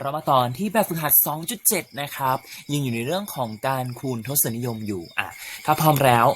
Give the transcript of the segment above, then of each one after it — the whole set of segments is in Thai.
เรามาตอนที่แบบฝึกหัด 2.7 นะครับ ยังอยู่ในเรื่องของการคูณทศนิยมอยู่อะถ้าพร้อมแล้ว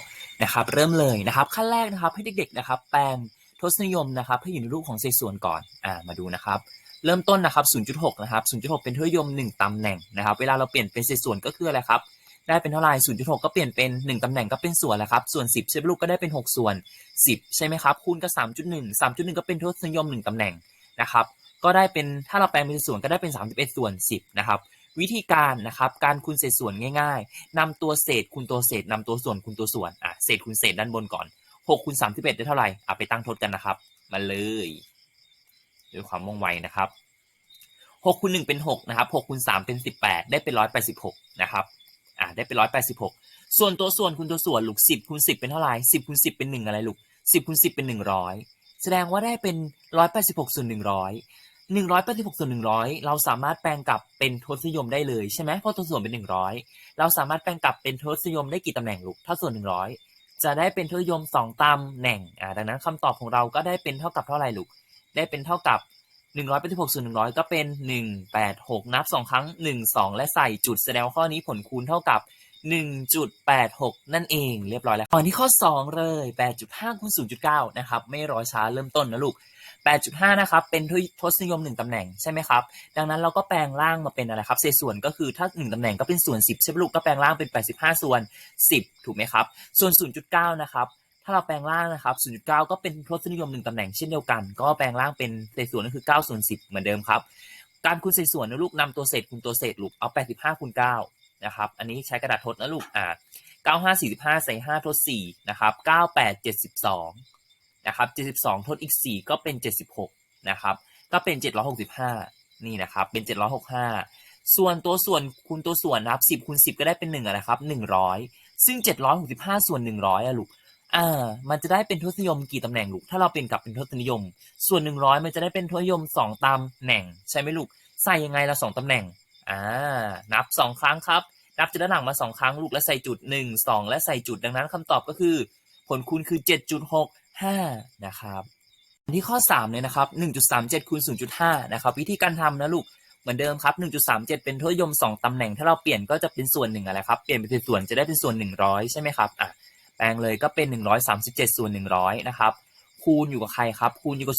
นะครับ เริ่มเลยนะครับ ขั้นแรกนะครับให้เด็กๆนะครับ แปลงทศนิยมนะครับให้อยู่ในรูปของเศษส่วนก่อนอ่ามาดูนะครับ เริ่มต้นนะครับ 0.6 นะครับ 0.6 เป็นทศนิยม 1ตำแหน่งนะครับ เวลาเราเปลี่ยนเป็นเศษส่วนก็คืออะไรครับ ได้เป็นเท่าไหร่0.6 ก็เปลี่ยนเป็น 1ตำแหน่งก็เป็นส่วนแล้วครับ ส่วน 10 ใช่ไหมลูกก็ได้เป็น 6 ส่วน 10 ใช่ไหมครับ คูณกับ3.1 3.1 ก็เป็นทศนิยม 1ตำแหน่งนะครับ ก็ได้เป็นถ้าเราแปลงเป็นส่วนก็ได้เป็น 31 ส่วน 10 นะครับ วิธีการนะครับ การคูณเศษส่วนง่าย ๆนำตัวเศษคูณตัวเศษนำตัวส่วนคูณตัวส่วนอะเศษคูณเศษด้านบนก่อน6คูณ31 ได้เท่าไหร่อะไปตั้งทดกันนะครับ มาเลยด้วยความว่องไวนะครับ6คูณ1เป็น6นะครับ6คูณ3เป็น 18 ได้เป็น 186 นะครับอะได้เป็น 186 ส่วนตัวส่วนคูณตัวส่วนลูก 10คูณ10 เป็นเท่าไหร่10คูณ10 เป็น 1 อะไรลูก 10คูณ10 เป็น 100 แสดงว่าได้เป็น 186ส่วน100 186ส่วน100เราสามารถแปลงกลับเป็นทศนิยมได้เลยใช่ไหมเพราะตัวส่วนเป็น100เราสามารถแปลงกลับเป็นทศนิยมได้กี่ตำแหน่งลูกถ้าส่วน100จะได้เป็นทศนิยม2ตำแหน่งอ่าดังนั้นคำตอบของเราก็ได้เป็นเท่ากับเท่าไหร่ลูกได้เป็นเท่ากับ186ส่วน100ก็เป็น186นับ2ครั้ง1 2และใส่จุดแสดงข้อนี้ผลคูณเท่ากับ1.86นั่นเองเรียบร้อยแล้วตอนที่ข้อ2เลย8.5คูณ0.9นะครับไม่รอช้าเริ่มต้นนะลูก 8.5 นะครับ เป็นทศนิยม 1ตำแหน่งใช่ไหมครับ ดังนั้นเราก็แปลงร่างมาเป็นอะไรครับ เศษส่วนก็คือถ้า 1ตำแหน่งก็เป็นส่วน 10 ใช่ไหมลูก ก็แปลงร่างเป็น 85 ส่วน 10 ถูกไหมครับ ส่วน 0.9 นะครับ ถ้าเราแปลงร่างนะครับ 0.9 ก็เป็นทศนิยม 1ตำแหน่งเช่นเดียวกัน ก็แปลงร่างเป็นเศษส่วนก็คือ9ส่วน10 เหมือนเดิมครับ การคูณเศษส่วนนะลูกนำตัวเศษคูณตัวเศษลูก เอา 85คูณ9นะครับ อันนี้ใช้กระดาษทดนะลูก อ่า95 45ใส่5ทด4นะครับ98 72 นะครับ72 ทดอีก 4 ก็เป็น 76 นะครับ ก็เป็น 765 นี่นะครับ เป็น 765 ส่วนตัวส่วนคูณตัวส่วนนะครับ10คูณ10 ก็ได้เป็น1นะครับ 100 ซึ่ง 765 ส่วน 100อะลูกอ่ามันจะได้เป็นทศนิยมกี่ตำแหน่งลูก ถ้าเราเปลี่ยนกลับเป็นทศนิยม ส่วน 100 มันจะได้เป็นทศนิยม 2ตำแหน่ง ใช่ไหมลูก ใส่ยังไงละ2ตำแหน่ง อ่า นับ 2 ครั้งครับ นับจากด้านหลังมา 2 ครั้งลูก และใส่จุด 1 2 และใส่จุด ดังนั้นคำตอบก็คือ ผลคูณคือ 5นะครับที่ข้อ 3 เลยนะครับ 1.37คูณ0.5 นะครับ วิธีการทำนะลูก เหมือนเดิมครับ 1.37 เป็นทศนิยม 2 ตำแหน่ง ถ้าเราเปลี่ยนก็จะเป็นส่วน1อะไรครับ เปลี่ยนเป็นส่วนจะได้เป็นส่วน 100 ใช่ไหมครับ อะ แปลงเลยก็เป็น 137 ส่วน 100 นะครับ คูณอยู่กับใครครับ คูณอยู่กับ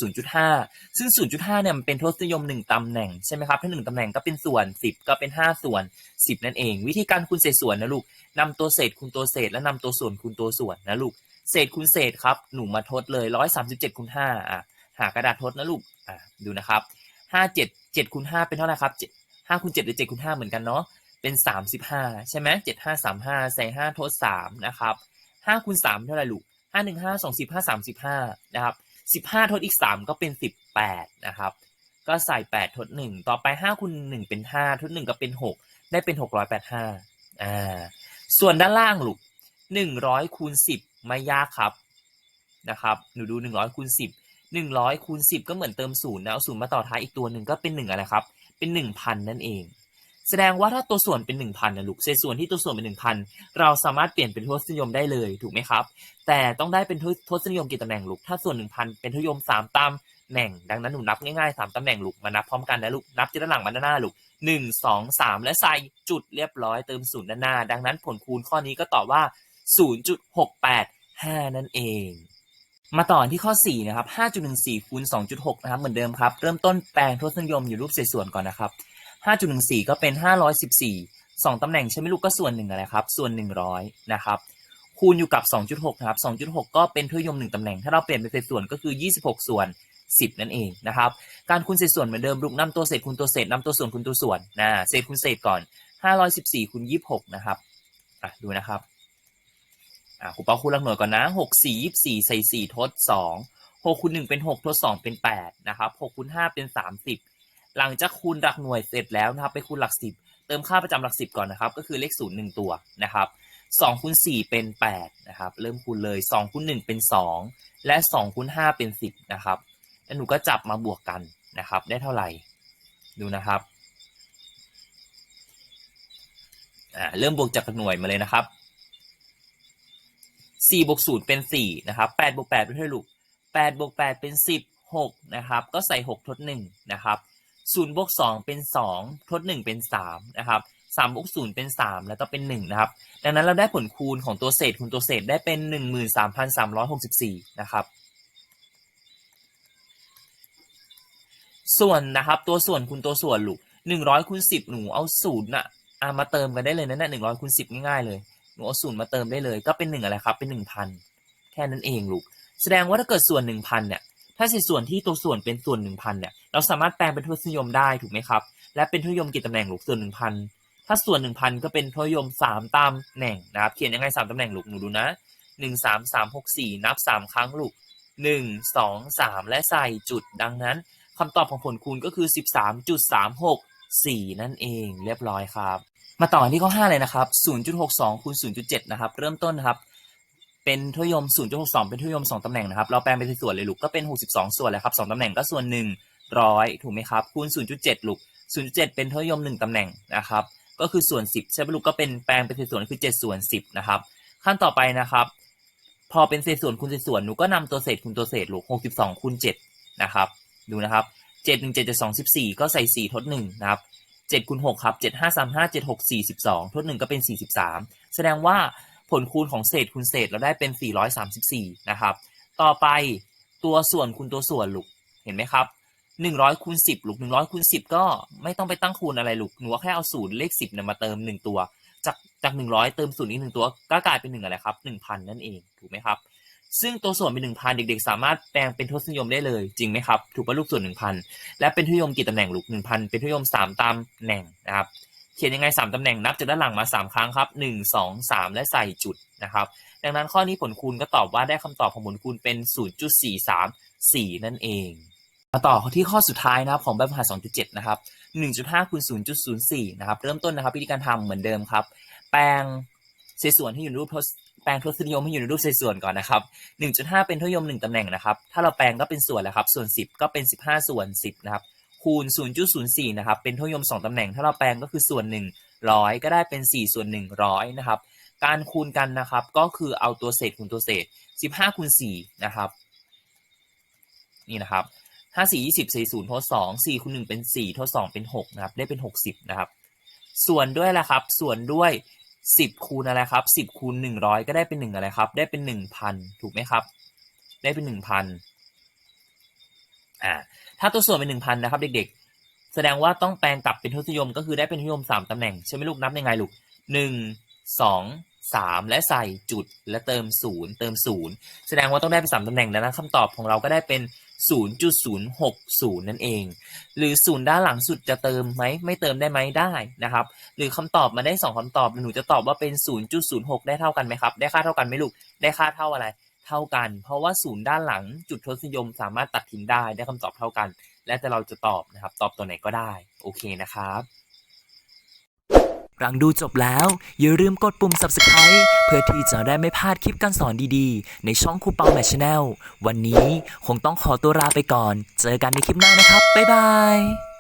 0.5 ซึ่ง 0.5 เนี่ยมันเป็นทศนิยม 1 ตำแหน่ง ใช่ไหมครับ ถ้า 1 ตำแหน่งก็เป็นส่วน 10 ก็เป็น 5 ส่วน 10 นั่นเอง วิธีการคูณเศษส่วนนะลูกนำตัวเศษคูณตัวเศษ และนำตัวส่วนคูณตัวส่วนนะลูก เศษคูณเศษครับ หนูมาทดเลยร้อยสามสิบเจ็ดคูณห้าอะหากระดาษทดนะลูกอะดูนะครับห้าเจ็ดเจ็ดคูณห้าเป็นเท่าไหร่ครับห้าคูณเจ็ดหรือเจ็ดคูณห้าเหมือนกันเนาะเป็นสามสิบห้าใช่ไหมเจ็ดห้าสามห้าใส่ห้าทดสามนะครับห้าคูณสามเท่าไหร่ลูกห้าหนึ่งห้าสองสิบห้าสามสิบห้านะครับสิบห้าทดอีกสามก็เป็นสิบแปดนะครับ ก็ใส่แปดทดหนึ่งต่อไปห้าคูณหนึ่งเป็นห้าทดหนึ่งก็เป็นหกได้เป็นหกร้อยแปดห้าอ่าส่วนด้านล่างลูกหนึ่งร้อยคูณสิบ ไม่ยากครับนะครับหนูดู100คูณ10 100คูณ10 ก็เหมือนเติมศูนย์นะเอาศูนย์มาต่อท้ายอีกตัวหนึ่งก็เป็น1อะไรครับ เป็น 1,000 นั่นเอง แสดงว่าถ้าตัวส่วนเป็น 1,000นะลูกเศษส่วนที่ตัวส่วนเป็น 1,000 เราสามารถเปลี่ยนเป็นทศนิยมได้เลยถูกไหมครับ แต่ต้องได้เป็นทศนิยมกี่ตำแหน่งลูกถ้าส่วน 1,000 เป็นทศนิยม3ตำแหน่งดังนั้นหนูนับง่ายๆ 3ตำแหน่งลูกมานับพร้อมกันนะลูกนับจากด้านหลังมาด้านหน้าลูก1 2 3 และใส่จุดเรียบร้อยเติมศูนย์ด้านหน้า ดังนั้นผลคูณข้อนี้ก็ตอบว่า 0.685นั่นเอง มาต่อที่ข้อ 4 นะครับ 5.14คูณ2.6 นะครับ เหมือนเดิมครับ เริ่มต้นแปลงทศนิยมอยู่รูปเศษส่วนก่อนนะครับ 5.14 ก็เป็น 514 2ตำแหน่งใช่ไหมลูกก็ส่วน1อะไรครับ ส่วน 100 นะครับ คูณอยู่กับ 2.6 นะครับ 2.6 ก็เป็นทศนิยม 1ตำแหน่ง ถ้าเราเปลี่ยนเป็นเศษส่วนก็คือ 26 ส่วน 10 นั่นเองนะครับ การคูณเศษส่วนเหมือนเดิมลูกนำตัวเศษคูณตัวเศษนำตัวส่วนคูณตัวส่วนนะ เศษคูณเศษก่อน 514คูณ26 นะครับ อะ ดูนะครับ อะครูเปาคูณหลักหน่วยก่อนนะ6 4 24ใส่4ทด2 6คูณ1เป็น6ทด2เป็น8นะครับ6คูณ5เป็น30หลังจากคูณหลักหน่วยเสร็จแล้วนะครับไปคูณหลัก10เติมค่าประจำหลัก10ก่อนนะครับ ก็คือเลข0 1ตัวนะครับ2คูณ4เป็น8นะครับ เริ่มคูณเลย2คูณ1เป็น2และ2คูณ5เป็น10นะครับแล้วหนูก็จับมาบวกกันนะครับ ได้เท่าไหร่ ดูนะครับอ่าเริ่มบวกจากหน่วยมาเลยนะครับ 4บวก0เป็น4นะครับ8บวก8เป็นเท่าไหร่ลูก8บวก8เป็น10 6นะครับก็ใส่ 6 ทด1นะครับศูนย์บวกสองเป็นสองทดหนึ่งเป็นสามนะครับสามบวกศูนย์เป็นสามแล้วก็เป็นหนึ่งนะครับดังนั้นเราได้ผลคูณของตัวเศษคูณตัวเศษได้เป็นหนึ่งหมื่นสามพันสามร้อยหกสิบสี่นะครับส่วนนะครับตัวส่วนคูณตัวส่วนลูกหนึ่งร้อยคูณสิบหนูเอาศูนะ่ะมาเติมกันได้เลยนะเนี่ยหนึ่งร้อยคูณสิบง่ายๆเลย หนูเอาศูนย์มาเติมได้เลย ก็เป็นหนึ่งอะไรครับ เป็นหนึ่งพันแค่นั้นเองลูก แสดงว่าถ้าเกิดส่วนหนึ่งพันเนี่ย ถ้าเศษส่วนที่ตัวส่วนเป็นส่วนหนึ่งพันเนี่ย เราสามารถแปลงเป็นทศนิยมได้ถูกไหมครับ และเป็นทศนิยมกี่ตำแหน่งลูกส่วนหนึ่งพันถ้าส่วนหนึ่งพันก็เป็นทศนิยมสามตำแหน่งนะครับ เขียนยังไงสามตำแหน่งลูกหนูดูนะหนึ่งสามสามหกสี่นับสามครั้งลูกหนึ่งสองสามและใส่จุดดังนั้นคำตอบของผลคูณก็คือสิบสามจุดสามหกสี่นั่นเองเรียบร้อยครับ มาต่อที่ข้อ 5 เลยนะครับ 0.62คูณ0.7 นะครับ เริ่มต้นนะครับ เป็นทศนิยม 0.62 เป็นทศนิยม 2 ตำแหน่งนะครับ เราแปลงเป็นส่วนเลยลูก ก็เป็น 62 ส่วนเลยครับ 2 ตำแหน่งก็ส่วน 100 ถูกไหมครับ คูณ 0.7 ลูก 0.7 เป็นทศนิยม 1 ตำแหน่งนะครับ ก็คือส่วน 10 ใช่ไหมลูก ก็เป็นแปลงเป็นส่วนคือ 7 ส่วน 10 นะครับ ขั้นต่อไปนะครับ พอเป็นเศษส่วนคูณเศษส่วน หนูก็นำตัวเศษคูณตัวเศษลูก 62คูณ7นะครับ ดูนะครับ 7 1 7 7 2 14 ก็ใส่ 4 ทด1นะครับ 7คูณ6ครับ7 5 3 5 7 6 42ทด1ก็เป็น43แสดงว่าผลคูณของเศษคูณเศษเราได้เป็น434นะครับ ต่อไปตัวส่วนคูณตัวส่วนลูกเห็นไหมครับ100คูณ10ลูก100คูณ10ก็ไม่ต้องไปตั้งคูณอะไรลูกหนูแค่เอาศูนย์เลข10เนี่ยมาเติม1ตัว จากจาก100เติมศูนย์อีกหนึ่งตัวก็กลายเป็น1อะไรครับ1,000นั่นเองถูกไหมครับ ซึ่งตัวส่วนเป็น1,000เด็ก ๆ สามารถแปลงเป็นทศนิยมได้เลยจริงไหมครับ ถูกป่ะลูกส่วน1,000และเป็นทศนิยมกี่ตำแหน่งลูก1,000เป็นทศนิยม3ตำแหน่งนะครับเขียนยังไง3ตำแหน่งนับจากด้านหลังมา3ครั้งครับ1 2 3และใส่จุดนะครับ ดังนั้นข้อนี้ผลคูณก็ตอบว่าได้คำตอบของผลคูณเป็น0.434นั่นเองมาต่อที่ข้อสุดท้ายนะครับของแบบฝึกหัด2.7 นะครับ 1.5คูณ0.04 นะครับ เริ่มต้นนะครับวิธีการทำเหมือนเดิมครับ แปลง เศษส่วนให้อยู่ในรูปทศแปลงทศนิยมให้อยู่ในรูปเศษส่วนก่อนนะครับ 1.5 เป็นทศนิยม 1ตำแหน่งนะครับ ถ้าเราแปลงก็เป็นส่วนแล้วครับ ส่วน 10 ก็เป็น 15 ส่วน 10 นะครับ คูณ 0.04 นะครับ เป็นทศนิยม 2ตำแหน่ง ถ้าเราแปลงก็คือส่วน1ร้อยก็ได้เป็น 4 ส่วน 100 นะครับ การคูณกันนะครับ ก็คือเอาตัวเศษคูณตัวเศษ 15 คูณ 4 นะครับ นี่นะครับ5 4 20 4 0ทด2 4คูณ1เป็น4ทด2เป็น6นะครับ ได้เป็น60นะครับ ส่วนด้วยละครับ ส่วนด้วย สิบคูณอะไรครับสิบคูณหนึ่งร้อยก็ได้เป็นหนึ่งอะไรครับ ได้เป็นหนึ่งพันถูกไหมครับ ได้เป็นหนึ่งพันอ่าถ้าตัวส่วนเป็นหนึ่งพันนะครับ เด็กๆ แสดงว่าต้องแปลงกลับเป็นทศนิยมก็คือได้เป็นทศนิยม3ตำแหน่งใช่ไหมลูกนับยังไงลูกหนึ่งสอง 1 2 3และใส่จุดและเติม0เติม0แสดงว่าต้องได้เป็น3ตำแหน่งแล้วนะคำตอบของเราก็ได้เป็น 0.060 นั่นเอง หรือศูนย์ด้านหลังสุดจะเติมไหมไม่เติมได้ไหมได้นะครับ หรือคำตอบมาได้ 2คำตอบหนูจะตอบว่าเป็น 0.06 ได้เท่ากันไหมครับ ได้ค่าเท่ากันไหมลูกได้ค่าเท่าอะไร เท่ากัน เพราะว่าศูนย์ด้านหลังจุดทศนิยมสามารถตัดทิ้งได้ได้คำตอบเท่ากัน และแต่เราจะตอบนะครับ ตอบตัวไหนก็ได้โอเคนะครับ หลังดูจบแล้ว อย่าลืมกดปุ่ม subscribe เพื่อที่จะได้ไม่พลาดคลิปการสอนดีๆ ในช่องครูเปาแมชแนลวันนี้คงต้องขอตัวลาไปก่อน เจอกันในคลิปหน้านะครับ บ๊ายบาย